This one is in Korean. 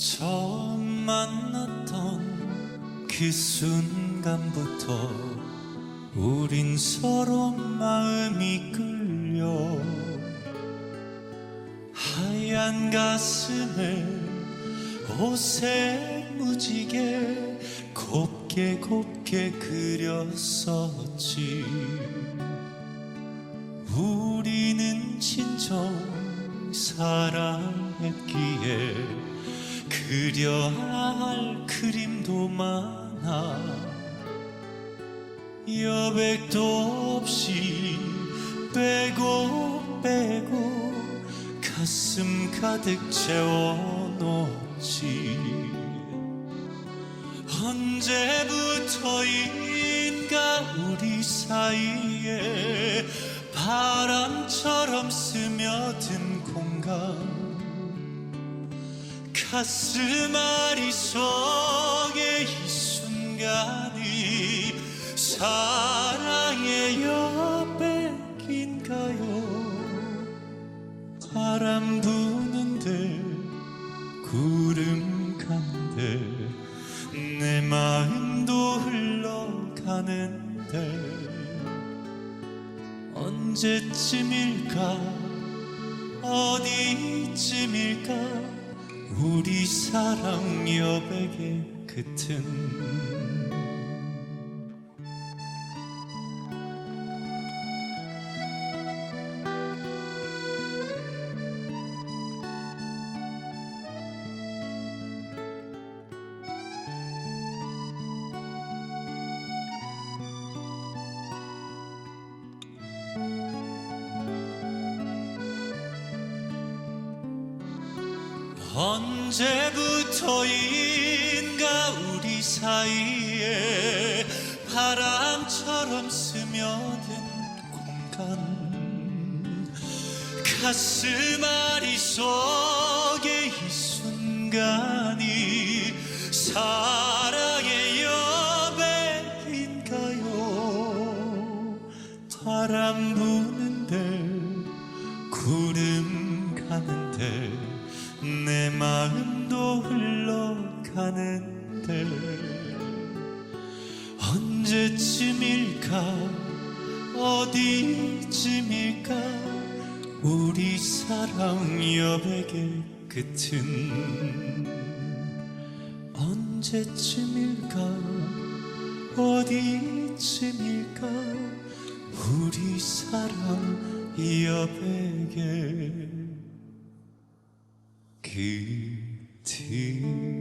처음 만났던 그 순간부터 우린 서로 마음이 끌려 하얀 가슴에 옷에 무지개 곱게 곱게 그렸었지. 우리는 진정 사랑했기에 그려야 할 그림도 많아. 여백도 없이 빼고 빼고 가슴 가득 채워놓지. 언제부터인가 우리 사이에 바람처럼 스며든 공간 가슴 아리속에 이 순간이 사랑의 여백인가요? 바람 부는데 구름 가는데 내 마음도 흘러가는데 언제쯤일까? 어디쯤일까 우리 사랑 여백의 끝은 언제부터인가 우리 사이에 바람처럼 스며든 공간. 가슴 아리속에 이 순간이 사랑의 여백인가요? 바람 부는데 구름 마음도 흘러가는데 언제쯤일까? 어디쯤일까? 우리 사랑 여백의 끝은 언제쯤일까? 어디쯤일까? 우리 사랑 여백의 끝은